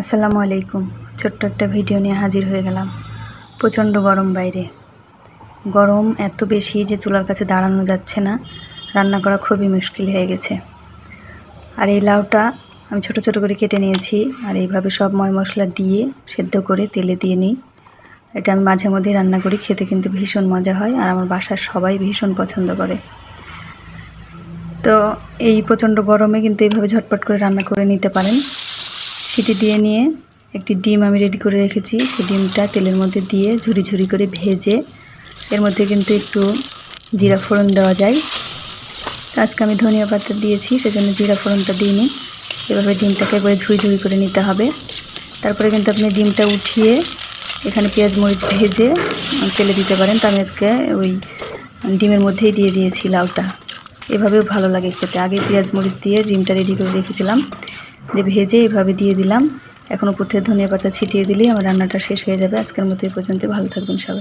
আসসালামু আলাইকুম। ছোট্ট একটা ভিডিও নিয়ে হাজির হয়ে গেলাম। প্রচণ্ড গরম বাইরে। গরম এত বেশি যে চুলার কাছে দাঁড়ানো যাচ্ছে না। রান্না করা খুবই মুশকিল হয়ে গেছে। আর এই লাউটা আমি ছোট ছোট করে কেটে নিয়েছি আর এইভাবে সব ময় মশলা দিয়ে সেদ্ধ করে তেলে দিয়ে নিই। এটা আমি মাঝে মধ্যেই রান্না করি, খেতে কিন্তু ভীষণ মজা হয় আর আমার বাসার সবাই ভীষণ পছন্দ করে। তো এই প্রচণ্ড গরমে কিন্তু এইভাবে ঝটপট করে রান্না করে নিতে পারেন। সিটি দিয়ে নিয়ে একটি ডিম আমি রেডি করে রেখেছি। সেই ডিমটা তেলের মধ্যে দিয়ে ঝুরি ঝুরি করে ভেজে এর মধ্যে কিন্তু একটু জিরা ফোড়ন দেওয়া যায়। আজকে আমি ধনিয়া পাতা দিয়েছি, সেজন্য জিরা ফোড়নটা দিইনি। এভাবে ডিমটাকে একবারে ঝুড়ি ঝুড়ি করে নিতে হবে। তারপরে কিন্তু আপনি ডিমটা উঠিয়ে এখানে পেঁয়াজ মরিচ ভেজে তেলে দিতে পারেন। তো আমি আজকে ওই ডিমের মধ্যেই দিয়ে দিয়েছি লাউটা। এভাবেও ভালো লাগে খেতে। আগে পেঁয়াজ মরিচ দিয়ে ডিমটা রেডি করে রেখেছিলাম। দিয়ে ভেজে এভাবে দিয়ে দিলাম। এখন উপর থেকে ধনিয়া পাতা ছিটিয়ে দিলেই আমার রান্নাটা শেষ হয়ে যাবে। আজকের মতো এই পর্যন্ত ভালো থাকবেন সবাই।